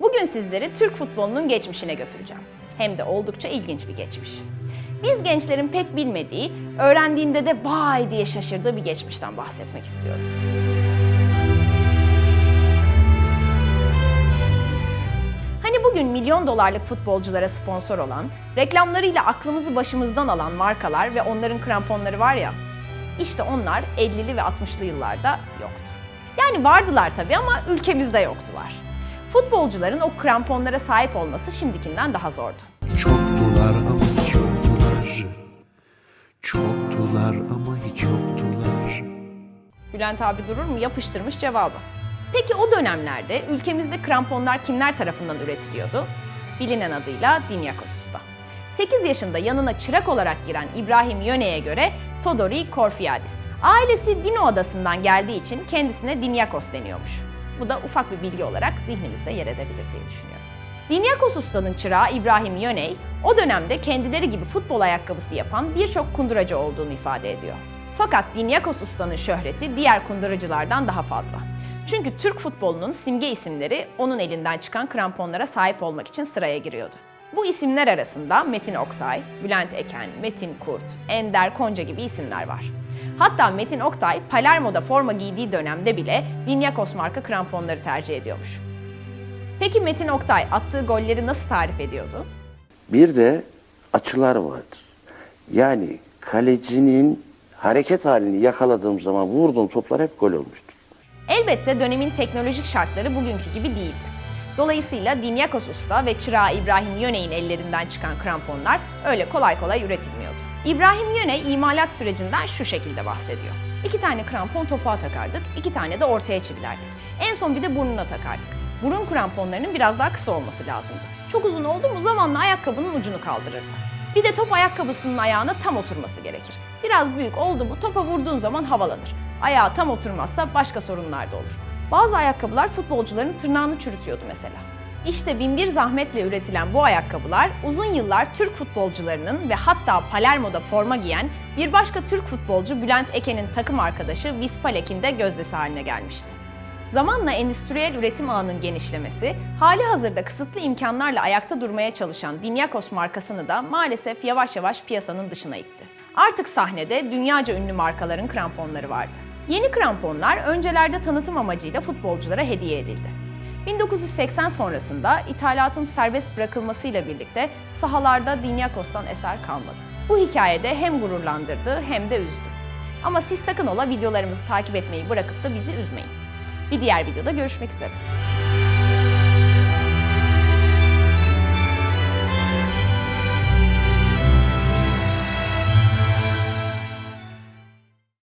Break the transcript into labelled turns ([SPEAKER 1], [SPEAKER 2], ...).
[SPEAKER 1] Bugün sizleri Türk futbolunun geçmişine götüreceğim. Hem de oldukça ilginç bir geçmiş. Biz gençlerin pek bilmediği, öğrendiğinde de vay diye şaşırdığı bir geçmişten bahsetmek istiyorum. Hani bugün milyon dolarlık futbolculara sponsor olan, reklamlarıyla aklımızı başımızdan alan markalar ve onların kramponları var ya, işte onlar 50'li ve 60'lı yıllarda yoktu. Yani vardılar tabii ama ülkemizde yoktular. Futbolcuların o kramponlara sahip olması şimdikinden daha zordu.
[SPEAKER 2] Çoktular ama hiç yoktular. Çoktular ama hiç yoktular.
[SPEAKER 1] Bülent abi durur mu? Yapıştırmış cevabı. Peki o dönemlerde ülkemizde kramponlar kimler tarafından üretiliyordu? Bilinen adıyla Dinyakos Usta. 8 yaşında yanına çırak olarak giren İbrahim Yöne'ye göre Todori Korfiadis. Ailesi Dino adasından geldiği için kendisine Dinyakos deniyormuş. Bu da ufak bir bilgi olarak zihninizde yer edebilir diye düşünüyorum. Dinyakos Usta'nın çırağı İbrahim Yöney, o dönemde kendileri gibi futbol ayakkabısı yapan birçok kunduracı olduğunu ifade ediyor. Fakat Dinyakos Usta'nın şöhreti diğer kunduracılardan daha fazla. Çünkü Türk futbolunun simge isimleri onun elinden çıkan kramponlara sahip olmak için sıraya giriyordu. Bu isimler arasında Metin Oktay, Bülent Eken, Metin Kurt, Ender Konca gibi isimler var. Hatta Metin Oktay, Palermo'da forma giydiği dönemde bile Dinyakos marka kramponları tercih ediyormuş. Peki Metin Oktay attığı golleri nasıl tarif ediyordu?
[SPEAKER 3] Bir de açılar vardır. Yani kalecinin hareket halini yakaladığım zaman vurduğum toplar hep gol olmuştur.
[SPEAKER 1] Elbette dönemin teknolojik şartları bugünkü gibi değildi. Dolayısıyla Dinyakos Usta ve çırağı İbrahim Yöney'in ellerinden çıkan kramponlar öyle kolay kolay üretilmiyordu. İbrahim Yöney imalat sürecinden şu şekilde bahsediyor. İki tane krampon topuğa takardık, iki tane de ortaya çivilerdik. En son bir de burnuna takardık. Burun kramponlarının biraz daha kısa olması lazımdı. Çok uzun oldu mu zamanla ayakkabının ucunu kaldırırdı. Bir de top ayakkabısının ayağına tam oturması gerekir. Biraz büyük oldu mu topa vurduğun zaman havalanır. Ayağı tam oturmazsa başka sorunlar da olur. Bazı ayakkabılar futbolcuların tırnağını çürütüyordu mesela. İşte binbir zahmetle üretilen bu ayakkabılar uzun yıllar Türk futbolcularının ve hatta Palermo'da forma giyen bir başka Türk futbolcu Bülent Eken'in takım arkadaşı Vispalek'in de gözdesi haline gelmişti. Zamanla endüstriyel üretim ağının genişlemesi, hali hazırda kısıtlı imkanlarla ayakta durmaya çalışan Dinyakos markasını da maalesef yavaş yavaş piyasanın dışına itti. Artık sahnede dünyaca ünlü markaların kramponları vardı. Yeni kramponlar öncelerde tanıtım amacıyla futbolculara hediye edildi. 1980 sonrasında ithalatın serbest bırakılmasıyla birlikte sahalarda Dinyakos'tan eser kalmadı. Bu hikayede hem gururlandırdı hem de üzdü. Ama siz sakın ola videolarımızı takip etmeyi bırakıp da bizi üzmeyin. Bir diğer videoda görüşmek üzere.